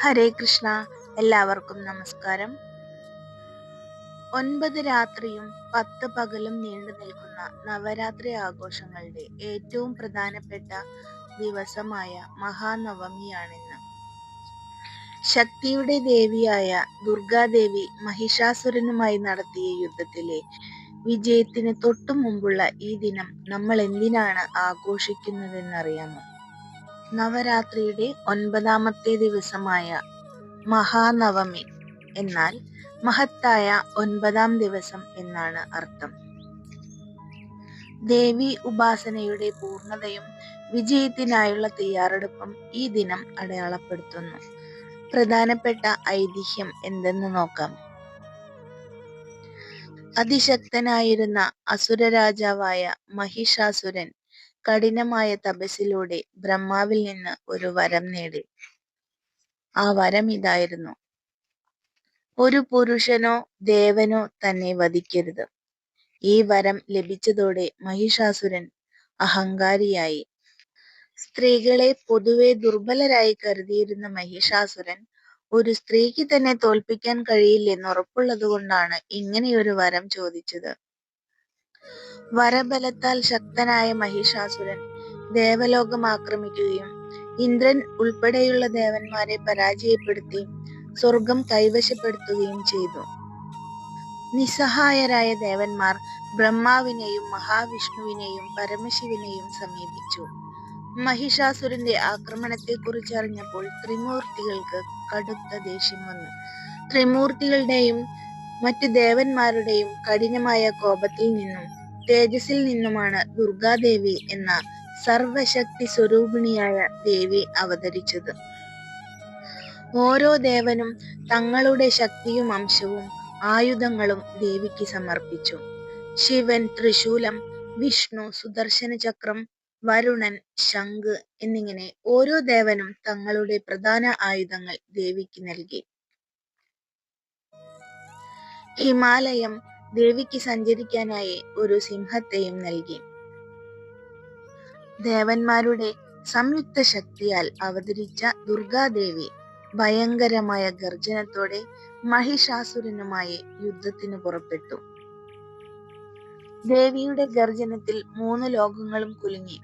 ഹരേ കൃഷ്ണ എല്ലാവർക്കും നമസ്കാരം. ഒൻപത് രാത്രിയും പത്ത് പകലും നീണ്ടു നിൽക്കുന്ന നവരാത്രി ആഘോഷങ്ങളുടെ ഏറ്റവും പ്രധാനപ്പെട്ട ദിവസമായ മഹാനവമിയാണിന്ന്. ശക്തിയുടെ ദേവിയായ ദുർഗാദേവി മഹിഷാസുരനുമായി നടത്തിയ യുദ്ധത്തിലെ വിജയത്തിന് തൊട്ടു മുമ്പുള്ള ഈ ദിനം നമ്മൾ എന്തിനാണ് ആഘോഷിക്കുന്നതെന്നറിയാമോ? നവരാത്രിയുടെ ഒൻപതാമത്തെ ദിവസമായ മഹാനവമി. എന്നാൽ മഹത്തായ ഒൻപതാം ദിവസം എന്നാണ് അർത്ഥം. ദേവി ഉപാസനയുടെ പൂർണതയും വിജയത്തിനായുള്ള തയ്യാറെടുപ്പും ഈ ദിനം അടയാളപ്പെടുത്തുന്നു. പ്രധാനപ്പെട്ട ഐതിഹ്യം എന്തെന്ന് നോക്കാം. അതിശക്തനായിരുന്ന അസുര രാജാവായ മഹിഷാസുരൻ കഠിനമായ തപസ്സിലൂടെ ബ്രഹ്മാവിൽ നിന്ന് ഒരു വരം നേടി. ആ വരം ഇതായിരുന്നു. ഒരു പുരുഷനോ ദേവനോ തന്നെ വധിക്കരുത്. ഈ വരം ലഭിച്ചതോടെ മഹിഷാസുരൻ അഹങ്കാരിയായി. സ്ത്രീകളെ പൊതുവെ ദുർബലരായി കരുതിയിരുന്ന മഹിഷാസുരൻ ഒരു സ്ത്രീക്ക് തന്നെ തോൽപ്പിക്കാൻ കഴിയില്ലെന്ന് ഉറപ്പുള്ളത് കൊണ്ടാണ് ഇങ്ങനെയൊരു വരം ചോദിച്ചത്. വരബലത്താൽ ശക്തനായ മഹിഷാസുരൻ ദേവലോകം ആക്രമിക്കുകയും ഇന്ദ്രൻ ഉൾപ്പെടെയുള്ള ദേവന്മാരെ പരാജയപ്പെടുത്തി സ്വർഗം കൈവശപ്പെടുത്തുകയും ചെയ്തു. നിസ്സഹായരായ ദേവന്മാർ ബ്രഹ്മാവിനെയും മഹാവിഷ്ണുവിനെയും പരമശിവനെയും സമീപിച്ചു. മഹിഷാസുരന്റെ ആക്രമണത്തെ കുറിച്ചറിഞ്ഞപ്പോൾ ത്രിമൂർത്തികൾക്ക് കടുത്ത ദേഷ്യം വന്നു. ത്രിമൂർത്തികളുടെയും മറ്റു ദേവന്മാരുടെയും കഠിനമായ കോപത്തിൽ നിന്നും തേജസ്സിൽ നിന്നുമാണ് ദുർഗാദേവി എന്ന സർവശക്തി സ്വരൂപിണിയായ ദേവി അവതരിച്ചത്. ഓരോ ദേവനും തങ്ങളുടെ ശക്തിയും അംശവും ആയുധങ്ങളും ദേവിക്ക് സമർപ്പിച്ചു. ശിവൻ ത്രിശൂലം വിഷ്ണു സുദർശന ചക്രം വരുണൻ ശംഖ് എന്നിങ്ങനെ ഓരോ ദേവനും തങ്ങളുടെ പ്രധാന ആയുധങ്ങൾ ദേവിക്ക് നൽകി. ഹിമാലയം ദേവിക്ക് സഞ്ചരിക്കാനായി ഒരു സിംഹത്തെയും നൽകി. ദേവന്മാരുടെ സംയുക്ത ശക്തിയാൽ അവതരിച്ച ദുർഗാദേവി ഭയങ്കരമായ ഗർജനത്തോടെ മഹിഷാസുരനുമായി യുദ്ധത്തിന് പുറപ്പെട്ടു. ദേവിയുടെ ഗർജനത്തിൽ മൂന്ന് ലോകങ്ങളും കുലുങ്ങി.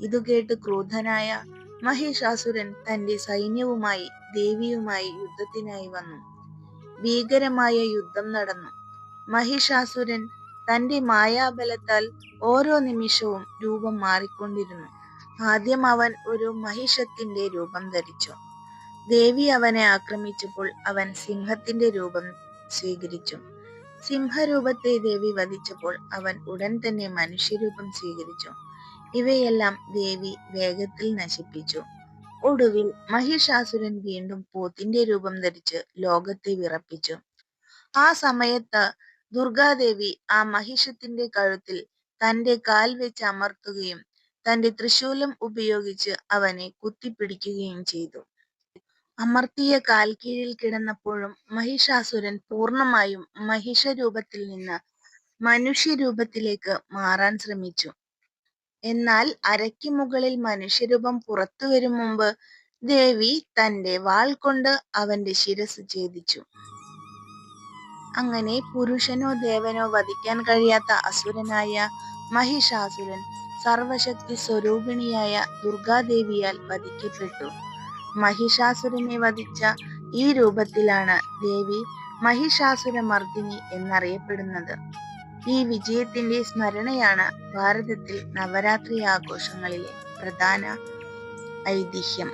ഇതു കേട്ട് ക്രൂധനായ മഹിഷാസുരൻ തന്റെ സൈന്യവുമായി ദേവിയുമായി യുദ്ധത്തിനായി വന്നു. ഭീകരമായ യുദ്ധം നടന്നു. മഹിഷാസുരൻ തന്റെ മായാബലത്താൽ ഓരോ നിമിഷവും രൂപം മാറിക്കൊണ്ടിരുന്നു. ആദ്യം അവൻ ഒരു മഹിഷത്തിന്റെ രൂപം ധരിച്ചു. ദേവി അവനെ ആക്രമിച്ചപ്പോൾ അവൻ സിംഹത്തിന്റെ രൂപം സ്വീകരിച്ചു. സിംഹരൂപത്തെ ദേവി വധിച്ചപ്പോൾ അവൻ ഉടൻ തന്നെ മനുഷ്യരൂപം സ്വീകരിച്ചു. ഇവയെല്ലാം ദേവി വേഗത്തിൽ നശിപ്പിച്ചു. ഒടുവിൽ മഹിഷാസുരൻ വീണ്ടും പോത്തിന്റെ രൂപം ധരിച്ച് ലോകത്തെ വിറപ്പിച്ചു. ആ സമയത്ത് ദുർഗാദേവി ആ മഹിഷത്തിന്റെ കഴുത്തിൽ തന്റെ കാൽ വെച്ച് അമർത്തുകയും തന്റെ തൃശൂലം ഉപയോഗിച്ച് അവനെ കുത്തിപ്പിടിക്കുകയും ചെയ്തു. അമർത്തിയ കാൽ കീഴിൽ കിടന്നപ്പോഴും മഹിഷാസുരൻ പൂർണമായും മഹിഷ രൂപത്തിൽ നിന്ന് മനുഷ്യരൂപത്തിലേക്ക് മാറാൻ ശ്രമിച്ചു. എന്നാൽ അരയ്ക്ക് മുകളിൽ മനുഷ്യരൂപം പുറത്തു വരും മുമ്പ് ദേവി തന്റെ വാൾ കൊണ്ട് അവന്റെ ശിരസ് ഛേദിച്ചു. അങ്ങനെ പുരുഷനോ ദേവനോ വധിക്കാൻ കഴിയാത്ത അസുരനായ മഹിഷാസുരൻ സർവശക്തി സ്വരൂപിണിയായ ദുർഗാദേവിയാൽ വധിക്കപ്പെട്ടു. മഹിഷാസുരനെ വധിച്ച ഈ രൂപത്തിലാണ് ദേവി മഹിഷാസുരമർദിനി എന്നറിയപ്പെടുന്നത്. ഈ വിജയത്തിന്റെ സ്മരണയാണ് ഭാരതത്തിൽ നവരാത്രി ആഘോഷങ്ങളിലെ പ്രധാന ഐതിഹ്യം.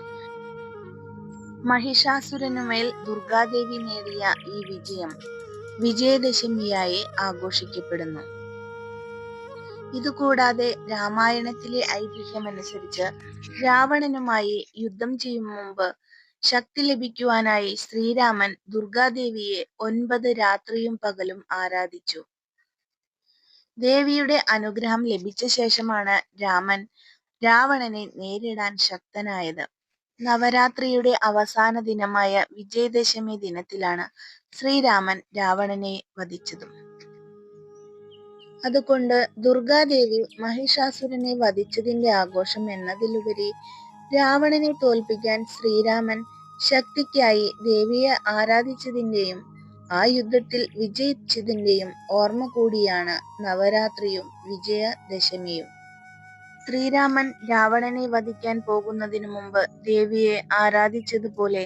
മഹിഷാസുരനുമേൽ ദുർഗാദേവി നേടിയ ഈ വിജയം വിജയദശമിയായി ആഘോഷിക്കപ്പെടുന്നു. ഇതുകൂടാതെ രാമായണത്തിലെ ഐതിഹ്യമനുസരിച്ച് രാവണനുമായി യുദ്ധം ചെയ്യും മുമ്പ് ശക്തി ലഭിക്കുവാനായി ശ്രീരാമൻ ദുർഗാദേവിയെ ഒൻപത് രാത്രിയും പകലും ആരാധിച്ചു. ദേവിയുടെ അനുഗ്രഹം ലഭിച്ച ശേഷമാണ് രാമൻ രാവണനെ നേരിടാൻ ശക്തനായത്. നവരാത്രിയുടെ അവസാന ദിനമായ വിജയദശമി ദിനത്തിലാണ് ശ്രീരാമൻ രാവണനെ വധിച്ചതും. അതുകൊണ്ട് ദുർഗാദേവി മഹിഷാസുരനെ വധിച്ചതിന്റെ ആഘോഷം എന്നതിലുപരി രാവണനെ തോൽപ്പിക്കാൻ ശ്രീരാമൻ ശക്തിക്കായി ദേവിയെ ആരാധിച്ചതിന്റെയും ആ യുദ്ധത്തിൽ വിജയിച്ചതിന്റെയും ഓർമ്മ കൂടിയാണ് നവരാത്രിയും വിജയദശമിയും. ശ്രീരാമൻ രാവണനെ വധിക്കാൻ പോകുന്നതിനു മുമ്പ് ദേവിയെ ആരാധിച്ചതുപോലെ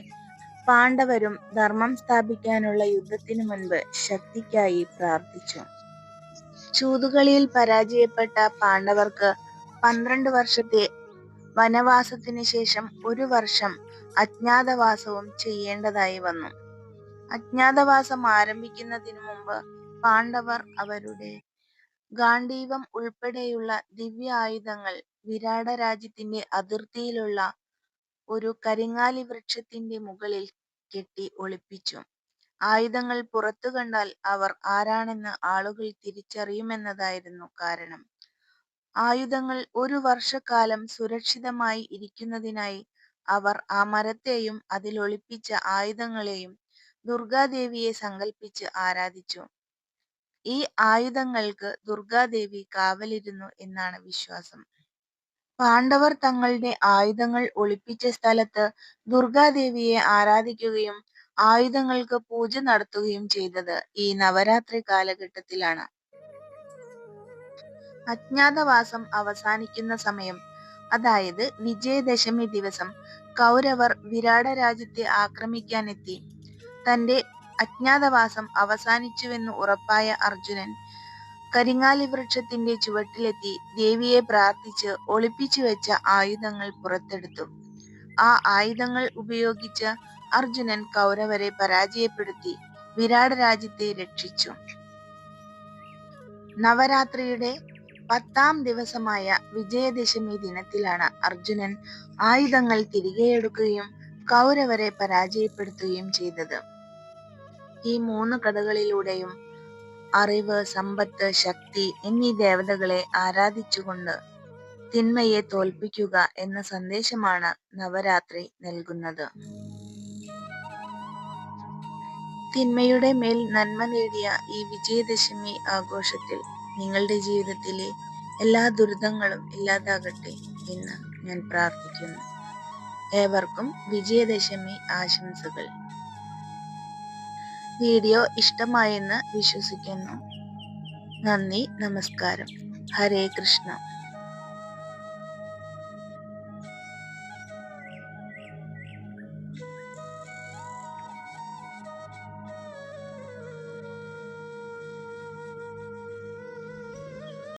പാണ്ഡവരും ധർമ്മം സ്ഥാപിക്കാനുള്ള യുദ്ധത്തിനു മുൻപ് ശക്തിക്കായി പ്രാർത്ഥിച്ചു. ചൂതുകളിയിൽ പരാജയപ്പെട്ട പാണ്ഡവർക്ക് പന്ത്രണ്ട് വർഷത്തെ വനവാസത്തിന് ശേഷം ഒരു വർഷം അജ്ഞാതവാസവും ചെയ്യേണ്ടതായി വന്നു. അജ്ഞാതവാസം ആരംഭിക്കുന്നതിനു മുമ്പ് പാണ്ഡവർ അവരുടെ ഗാണ്ഡീവം ഉൾപ്പെടെയുള്ള ദിവ്യ ആയുധങ്ങൾ വിരാട രാജ്യത്തിന്റെ അതിർത്തിയിലുള്ള ഒരു കരിങ്ങാലി വൃക്ഷത്തിന്റെ മുകളിൽ കെട്ടി ഒളിപ്പിച്ചു. ആയുധങ്ങൾ പുറത്തു കണ്ടാൽ അവർ ആരാണെന്ന് ആളുകൾ തിരിച്ചറിയുമെന്നതായിരുന്നു കാരണം. ആയുധങ്ങൾ ഒരു വർഷക്കാലം സുരക്ഷിതമായി ഇരിക്കുന്നതിനായി അവർ ആ മരത്തെയും അതിൽ ഒളിപ്പിച്ച ആയുധങ്ങളെയും ദുർഗാദേവിയെ സങ്കല്പിച്ച് ആരാധിച്ചു. ഈ ആയുധങ്ങൾക്ക് ദുർഗാദേവി കാവലിരുന്നു എന്നാണ് വിശ്വാസം. പാണ്ഡവർ തങ്ങളുടെ ആയുധങ്ങൾ ഒളിപ്പിച്ച സ്ഥലത്ത് ദുർഗാദേവിയെ ആരാധിക്കുകയും ആയുധങ്ങൾക്ക് പൂജ നടത്തുകയും ചെയ്തത് ഈ നവരാത്രി കാലഘട്ടത്തിലാണ്. അജ്ഞാതവാസം അവസാനിക്കുന്ന സമയം അതായത് വിജയദശമി ദിവസം കൗരവർ വിരാട രാജ്യത്തെ ആക്രമിക്കാനെത്തി. തന്റെ അജ്ഞാതവാസം അവസാനിച്ചുവെന്ന് ഉറപ്പായ അർജുനൻ കരിങ്ങാലി വൃക്ഷത്തിന്റെ ചുവട്ടിലെത്തി ദേവിയെ പ്രാർത്ഥിച്ച് ഒളിപ്പിച്ചു വെച്ച ആയുധങ്ങൾ പുറത്തെടുത്തു. ആ ആയുധങ്ങൾ ഉപയോഗിച്ച് അർജുനൻ കൗരവരെ പരാജയപ്പെടുത്തി വിരാട് രാജ്യത്തെ രക്ഷിച്ചു. നവരാത്രിയുടെ പത്താം ദിവസമായ വിജയദശമി ദിനത്തിലാണ് അർജുനൻ ആയുധങ്ങൾ തിരികെ എടുക്കുകയും കൗരവരെ പരാജയപ്പെടുത്തുകയും ചെയ്തത്. ഈ മൂന്ന് കഥകളിലൂടെയും അറിവ് സമ്പത്ത് ശക്തി എന്നീ ദേവതകളെ ആരാധിച്ചുകൊണ്ട് തിന്മയെ തോൽപ്പിക്കുക എന്ന സന്ദേശമാണ് നവരാത്രി നൽകുന്നത്. തിന്മയുടെ മേൽ നന്മ നേടിയ ഈ വിജയദശമി ആഘോഷത്തിൽ നിങ്ങളുടെ ജീവിതത്തിലെ എല്ലാ ദുരിതങ്ങളും ഇല്ലാതാകട്ടെ എന്ന് ഞാൻ പ്രാർത്ഥിക്കുന്നു. ഏവർക്കും വിജയദശമി ആശംസകൾ. വീഡിയോ ഇഷ്ടമായെന്ന് വിശ്വസിക്കുന്നു. നന്ദി നമസ്കാരം. ഹരേ കൃഷ്ണ.